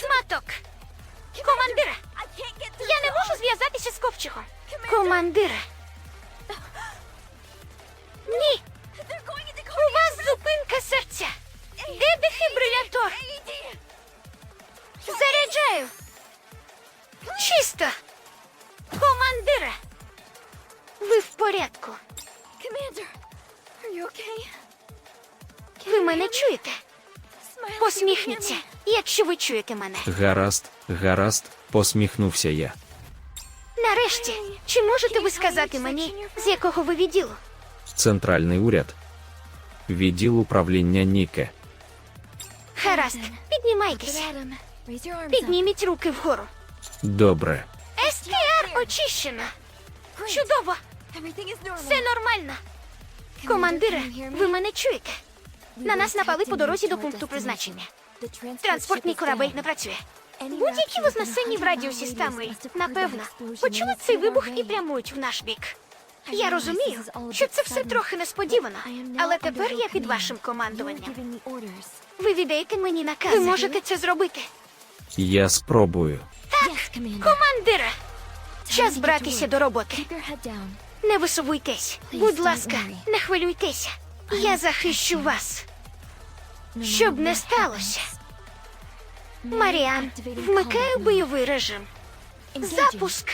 початок. Командире, я не можу зв'язатися з ковчегом. Командире. Ні. У вас зупинка серця. Де дефібрилятор? Заряджаю. Чисто. Командире. Ви в порядку. Okay? Ви мене чуєте? Посміхніться, якщо ви чуєте мене. Гаразд, гаразд, посміхнувся я. Нарешті, чи можете ви сказати мені, з якого ви відділу? Центральний уряд. Відділ управління Ніке. Гаразд, піднімайтеся. Підніміть руки вгору. Добре. СТР очищено. Чудово, все нормально. Командире, ви мене чуєте? На нас напали по дорозі до пункту призначення. Транспортний корабель не працює. Будь-які вознесені в радіусі 100 миль, напевно, почули цей вибух і прямують в наш бік. Я розумію, що це все трохи несподівано, але тепер я під вашим командуванням. Ви віддаєте мені накази. Ви можете це зробити. Я спробую. Командире, час братися до роботи. Не висовуйтесь. Будь ласка, не хвилюйтеся. Я захищу вас. Щоб не сталося. Маріан, вмикаю бойовий режим. Запуск.